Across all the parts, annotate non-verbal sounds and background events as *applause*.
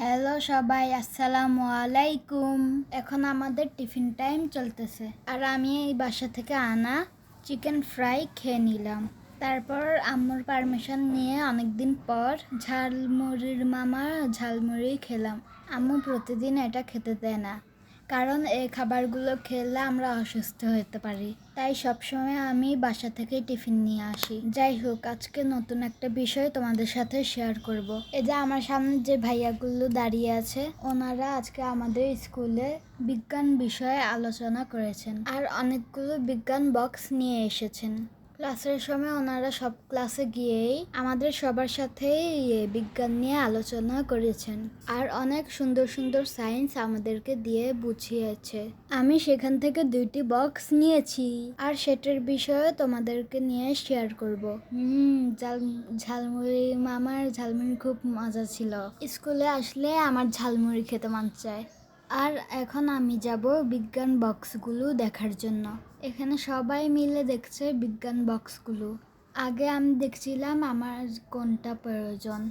Hello সবাই, আসসালামু আলাইকুম। এখন আমাদের টিফিন টাইম চলতেছে। আর আমি এই বাসা থেকে আনা চিকেন ফ্রাই খেয়ে নিলাম। তারপর আম্মুর পারমিশন নিয়ে অনেকদিন পর ঝালমুড়ির মামা ঝালমুড়ি খেলাম। আম্মু প্রতিদিন এটা খেতে দেয় না। কারণ এই খাবারগুলো খেলে আমরা অসুস্থ হতে পারি। তাই সবসময় আমি বাসা থেকে টিফিন নিয়ে আসি। যাই হোক, আজকে নতুন একটা বিষয় তোমাদের সাথে শেয়ার করব। এই যে আমার সামনে যে ভাইয়াগুলো দাঁড়িয়ে আছে, ওনারা আজকে আমাদের স্কুলে বিজ্ঞান বিষয়ে আলোচনা করেছেন। আর অনেকগুলো বিজ্ঞান বক্স নিয়ে এসেছেন। ক্লাসের সময় ওনারা সব ক্লাসে গিয়েই আমাদের সবার সাথেই ইয়ে বিজ্ঞান নিয়ে আলোচনা করেছেন। আর অনেক সুন্দর সুন্দর সায়েন্স আমাদেরকে দিয়ে বুঝিয়েছে। আমি সেখান থেকে দুইটি বক্স নিয়েছি। আর সেটার বিষয়ে তোমাদেরকে নিয়ে শেয়ার করব। হুম, ঝাল, ঝালমুড়ি মামার ঝালমুড়ি খুব মজা ছিল। স্কুলে আসলে আমার ঝালমুড়ি খেতে মন চায়। আর এখন আমি যাব বিজ্ঞান বক্সগুলো দেখার জন্য। এখানে সবাই মিলে দেখছে বিজ্ঞান বক্সগুলো। আগে আমি দেখছিলাম আমার কোনটা প্রয়োজন।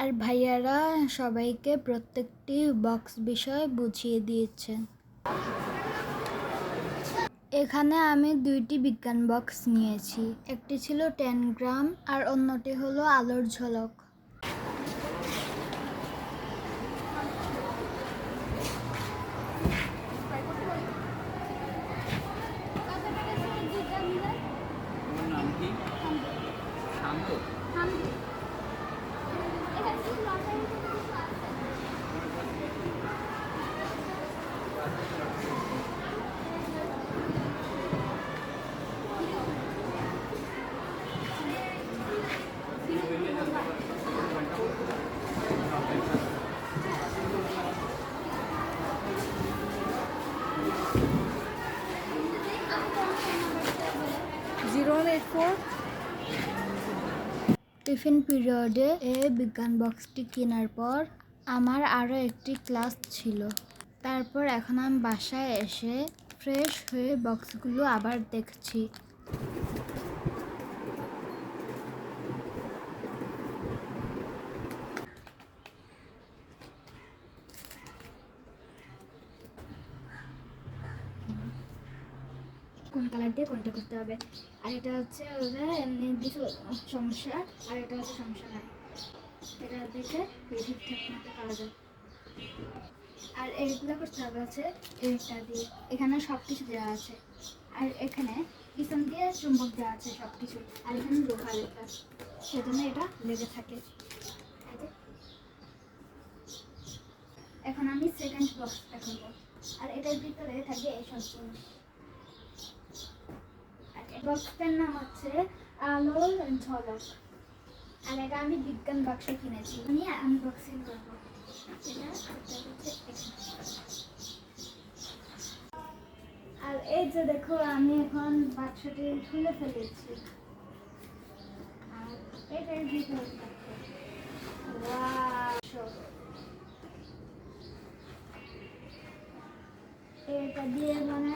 আর ভাইয়ারা সবাইকে প্রত্যেকটি বক্স বিষয় বুঝিয়ে দিয়েছে। এখানে আমি দুইটি বিজ্ঞান বক্স নিয়েছি। একটি ছিল টেন গ্রাম আর অন্যটি হলো আলোর ঝলক তোমার নাম কি Shanto zero one eight four tiffin পিরিয়ডে এ বিজ্ঞান বক্সটি কেনার পর আমার আরও একটি ক্লাস ছিল। তারপর এখন আমি বাসায় এসে ফ্রেশ হয়ে বক্সগুলো আবার দেখছি। কোন কালার দিয়ে কোনটা করতে হবে। আর এটা হচ্ছে ওরা এমনি কিছু সমস্যা আর এটা হচ্ছে সমস্যা নাই এটা দেখে ঠিকঠাক মতো করা যায়। আর এইগুলো করতে হবে হচ্ছে এইটা দিয়ে। এখানে সব কিছু দেওয়া আছে। আর এখানে পিছন দিয়ে চুম্বক দেওয়া আছে সব কিছু আর এখানে লোহার এটা সেজন্য এটা লেগে থাকে। এখন আমি সেকেন্ড বক্সটা করব আর এটার ভিতরে থাকে এইসব জিনিস। বক্সটার নাম হচ্ছে আলোর ঝলক। আর এটা আমি বিজ্ঞান বাক্স কিনেছি। আমি আনবক্সিং করব। আর এই যে দেখো, আমি এখন বাক্সটি খুলে ফেলেছি। আর! এটা দিয়ে মানে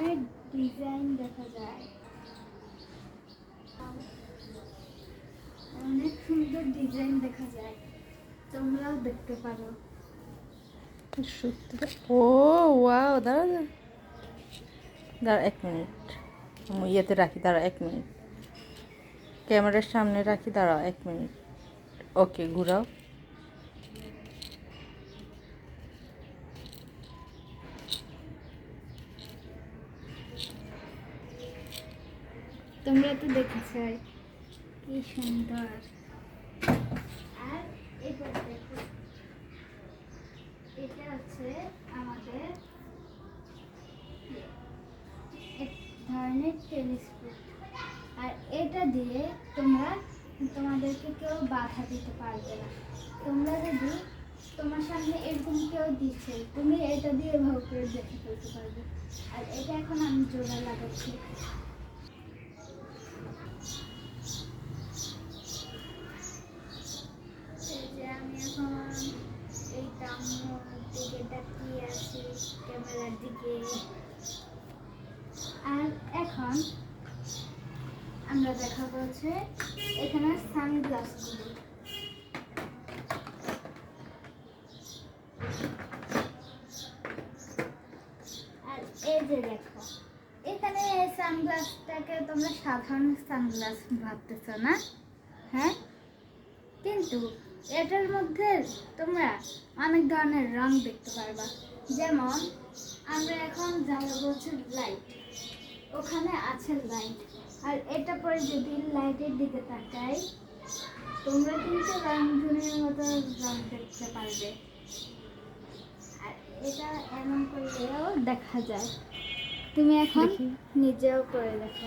ডিজাইন দেখা যায় অনেক সুন্দর ডিজাইন দেখা যায় তোমরাও দেখতে পারো। সত্যি? ও ওয়াও দাঁড়া দাঁড়া। এক মিনিট। ইয়েতে রাখি দাঁড়া এক মিনিট। ক্যামেরার সামনে রাখি দাঁড়া এক মিনিট। ওকে ঘুরাও। তোমরা তো দেখেছ কি সুন্দর আর এবার দেখো এটা হচ্ছে আমাদের এক ধরনের টেলিস্কোপ। আর এটা দিয়ে তোমরা তোমাদেরকে কেউ বাধা দিতে পারবে না। তোমরা যদি তোমার সামনে এরকম কেউ দিচ্ছে, তুমি এটা দিয়ে ভাব করে দেখে ফেলতে পারবে। আর এটা এখন আমি জোড়া লাগাচ্ছি। আর এখন আমরা দেখা করছে এখানে সানগ্লাসগুলো। আর এই যে দেখো, এখানে সানগ্লাসটাকে তোমরা সাধারণ সানগ্লাস ভাবতেছ না? হ্যাঁ? কিন্তু এটার মধ্যে তোমরা অনেক ধরনের রং দেখতে পারবা। যেমন আমরা এখন জ্বালাবো হচ্ছে লাইট ওখানে আছে লাইট আর এটা পরে যদি লাইটের দিকে তাকাই তোমরা কিন্তু রংধনুর মতো রং দেখতে পারবে। আর এটা এমন করলেও দেখা যায়। তুমি এখন। নিজেও করে দেখো।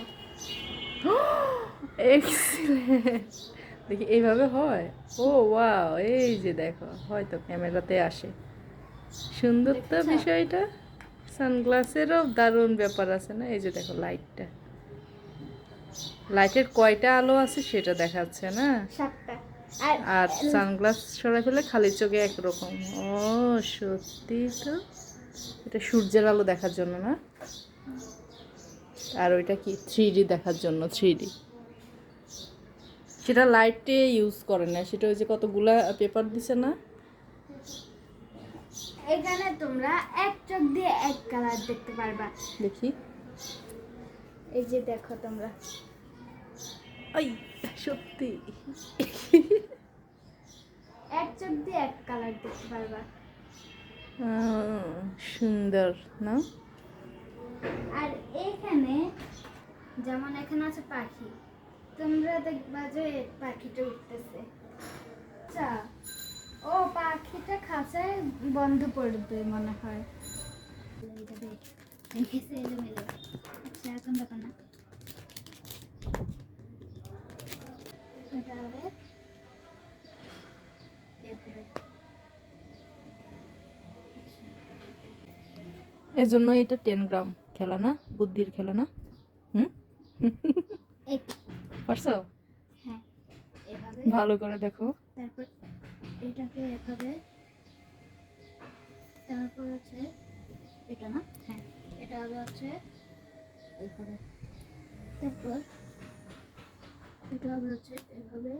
*gasps* দেখি এইভাবে হয়? ও ওয়াও এই যে দেখো হয়তো ক্যামেরাতে আসে। সুন্দর তো বিষয়টা? সানগ্লাসেরও দারুণ ব্যাপার আছে না? এই যে দেখো লাইটটা লাইটের কয়টা আলো আছে সেটা দেখাচ্ছে না? আর সানগ্লাস সরাই ফেলে খালি চোখে একরকম। ও সত্যি তো? এটা সূর্যের আলো দেখার জন্য না? আর ওইটা কি থ্রি দেখার জন্য থ্রি সেটা লাইটে ইউজ করে না। সেটা ওই যে কতগুলা পেপার দিছে না? এখানে তোমরা এক চোখ দিয়ে এক কালার দেখতে পারবা। দেখি। এই যে দেখো তোমরা। আই সত্যি। এক চোখ দিয়ে এক কালার দেখতে পারবা। সুন্দর না? আর এখানে যেমন এখানে আছে পাখি তোমরা দেখবা যে পাখিটা উঠতেছে। বন্ধ পড়বে মনে হয়। এলোমেলো। আচ্ছা এখন দেখো না। এটা হবে এজন্য এটা টেন গ্রাম খেলা না? বুদ্ধির খেলা না? হুম? পারছ? হ্যাঁ ভালো করে দেখো। তারপর এটাকে এভাবে তারপর হচ্ছে এটা না? হ্যাঁ। এটা হবে হচ্ছে এইভাবে তারপর এটা হবে হচ্ছে এভাবে।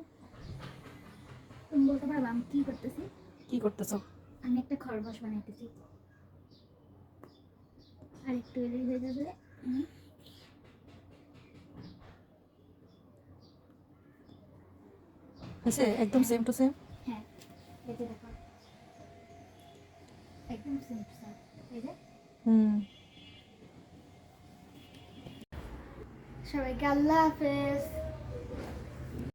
তুমি বলতে পারবা আমি কি করতেছি? কি করতেছো? আমি একটা খরগোশ বানাইতেছি। আর একটু এলে হয়ে যাবে। হয়েছে? একদম সেম টু সেম হ্যাঁ যে দেখো। একদম সিম্পল এই যে হুম সবাইকে আল্লাহ হাফেজ